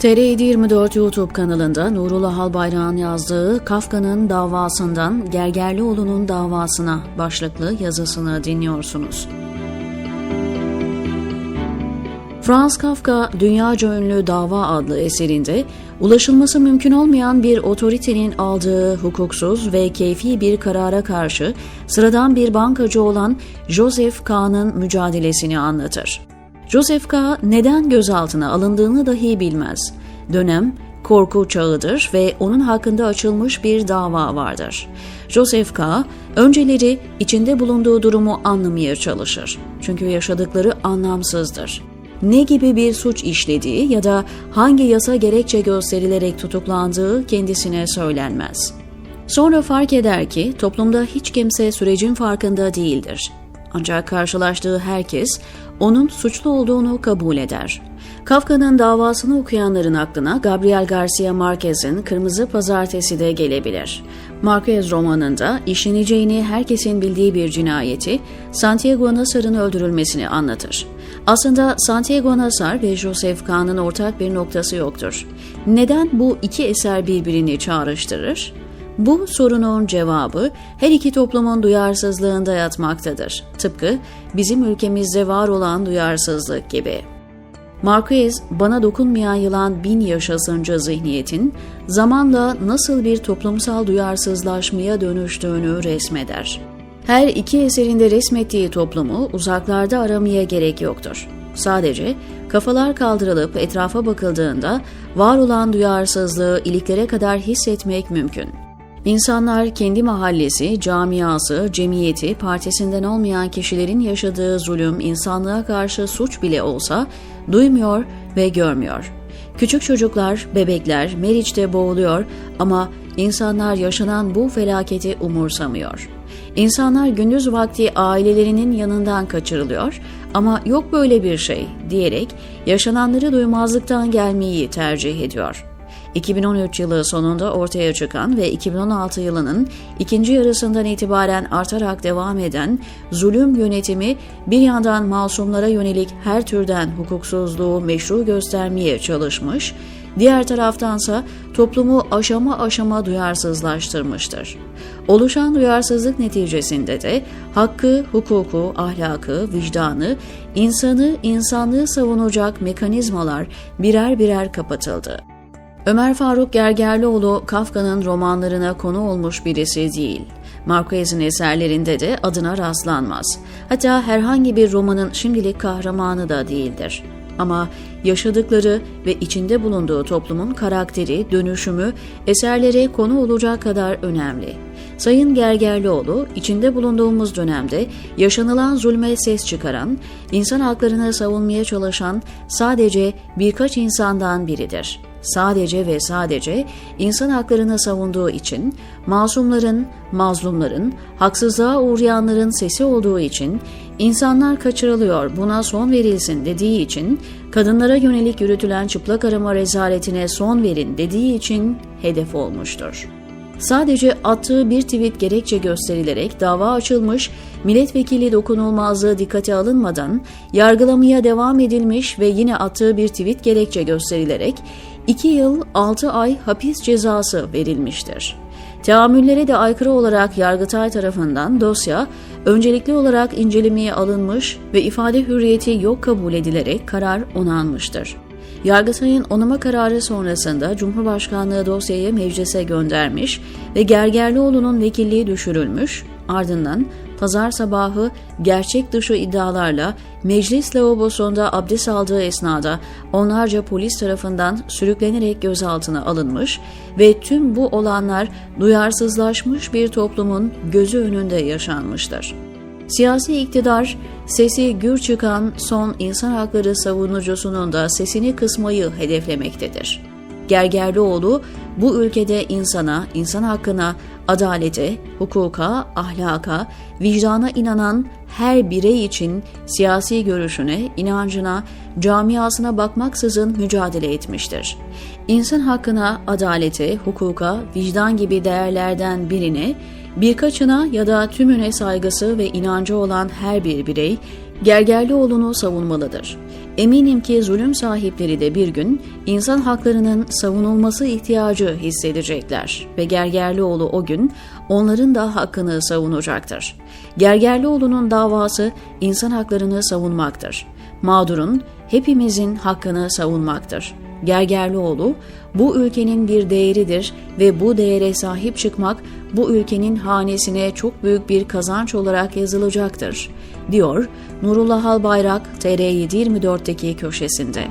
TR724 YouTube kanalında Nurullah Albayrak'ın yazdığı Kafka'nın davasından Gergerlioğlu'nun davasına başlıklı yazısını dinliyorsunuz. Franz Kafka, dünyaca ünlü Dava adlı eserinde ulaşılması mümkün olmayan bir otoritenin aldığı hukuksuz ve keyfi bir karara karşı sıradan bir bankacı olan Joseph K.'nın mücadelesini anlatır. Joseph K. neden gözaltına alındığını dahi bilmez. Dönem korku çağıdır ve onun hakkında açılmış bir dava vardır. Joseph K. önceleri içinde bulunduğu durumu anlamaya çalışır. Çünkü yaşadıkları anlamsızdır. Ne gibi bir suç işlediği ya da hangi yasa gerekçe gösterilerek tutuklandığı kendisine söylenmez. Sonra fark eder ki toplumda hiç kimse sürecin farkında değildir. Ancak karşılaştığı herkes onun suçlu olduğunu kabul eder. Kafka'nın davasını okuyanların aklına Gabriel Garcia Marquez'in Kırmızı Pazartesi de gelebilir. Marquez romanında işleneceğini herkesin bildiği bir cinayeti Santiago Nasar'ın öldürülmesini anlatır. Aslında Santiago Nasar ve Joseph Kahn'ın ortak bir noktası yoktur. Neden bu iki eser birbirini çağrıştırır? Bu sorunun cevabı her iki toplumun duyarsızlığında yatmaktadır. Tıpkı bizim ülkemizde var olan duyarsızlık gibi. Marquez, bana dokunmayan yılan bin yaşasınca zihniyetin zamanla nasıl bir toplumsal duyarsızlaşmaya dönüştüğünü resmeder. Her iki eserinde resmettiği toplumu uzaklarda aramaya gerek yoktur. Sadece kafalar kaldırılıp etrafa bakıldığında var olan duyarsızlığı iliklere kadar hissetmek mümkün. İnsanlar kendi mahallesi, camiası, cemiyeti, partisinden olmayan kişilerin yaşadığı zulüm, insanlığa karşı suç bile olsa duymuyor ve görmüyor. Küçük çocuklar, bebekler Meriç'te boğuluyor ama insanlar yaşanan bu felaketi umursamıyor. İnsanlar gündüz vakti ailelerinin yanından kaçırılıyor ama yok böyle bir şey diyerek yaşananları duymazlıktan gelmeyi tercih ediyor.'' 2013 yılı sonunda ortaya çıkan ve 2016 yılının ikinci yarısından itibaren artarak devam eden zulüm yönetimi bir yandan masumlara yönelik her türden hukuksuzluğu meşru göstermeye çalışmış, diğer taraftansa toplumu aşama aşama duyarsızlaştırmıştır. Oluşan duyarsızlık neticesinde de hakkı, hukuku, ahlakı, vicdanı, insanı, insanlığı savunacak mekanizmalar birer birer kapatıldı. Ömer Faruk Gergerlioğlu Kafka'nın romanlarına konu olmuş birisi değil. Marquez'in eserlerinde de adına rastlanmaz. Hatta herhangi bir romanın şimdilik kahramanı da değildir. Ama yaşadıkları ve içinde bulunduğu toplumun karakteri, dönüşümü eserlere konu olacak kadar önemli. Sayın Gergerlioğlu, içinde bulunduğumuz dönemde yaşanılan zulme ses çıkaran, insan haklarını savunmaya çalışan sadece birkaç insandan biridir sadece ve sadece insan haklarını savunduğu için, masumların, mazlumların, haksızlığa uğrayanların sesi olduğu için, insanlar kaçırılıyor buna son verilsin dediği için, kadınlara yönelik yürütülen çıplak arama rezaletine son verin dediği için hedef olmuştur. Sadece attığı bir tweet gerekçe gösterilerek dava açılmış, milletvekili dokunulmazlığı dikkate alınmadan yargılamaya devam edilmiş ve yine attığı bir tweet gerekçe gösterilerek 2 yıl 6 ay hapis cezası verilmiştir. Teamüllere de aykırı olarak Yargıtay tarafından dosya öncelikli olarak incelemeye alınmış ve ifade hürriyeti yok kabul edilerek karar onanmıştır. Yargıtay'ın onama kararı sonrasında Cumhurbaşkanlığı dosyayı meclise göndermiş ve Gergerlioğlu'nun vekilliği düşürülmüş, ardından pazar sabahı gerçek dışı iddialarla meclis lavabosunda abdest aldığı esnada onlarca polis tarafından sürüklenerek gözaltına alınmış ve tüm bu olanlar duyarsızlaşmış bir toplumun gözü önünde yaşanmıştır. Siyasi iktidar sesi gür çıkan son insan hakları savunucusunun da sesini kısmayı hedeflemektedir. Gergerlioğlu bu ülkede insana, insan hakkına, adalete, hukuka, ahlaka, vicdana inanan her birey için siyasi görüşüne, inancına, camiasına bakmaksızın mücadele etmiştir. İnsan hakkına, adalete, hukuka, vicdan gibi değerlerden birine, birkaçına ya da tümüne saygısı ve inancı olan her bir birey Gergerlioğlu'nu savunmalıdır. Eminim ki zulüm sahipleri de bir gün insan haklarının savunulması ihtiyacı hissedecekler ve Gergerlioğlu o gün onların da hakkını savunacaktır. Gergerlioğlu'nun davası insan haklarını savunmaktır. Mağdurun hepimizin hakkını savunmaktır. Gergerlioğlu bu ülkenin bir değeridir ve bu değere sahip çıkmak bu ülkenin hanesine çok büyük bir kazanç olarak yazılacaktır, diyor Nurullah Albayrak TR724'teki köşesinde.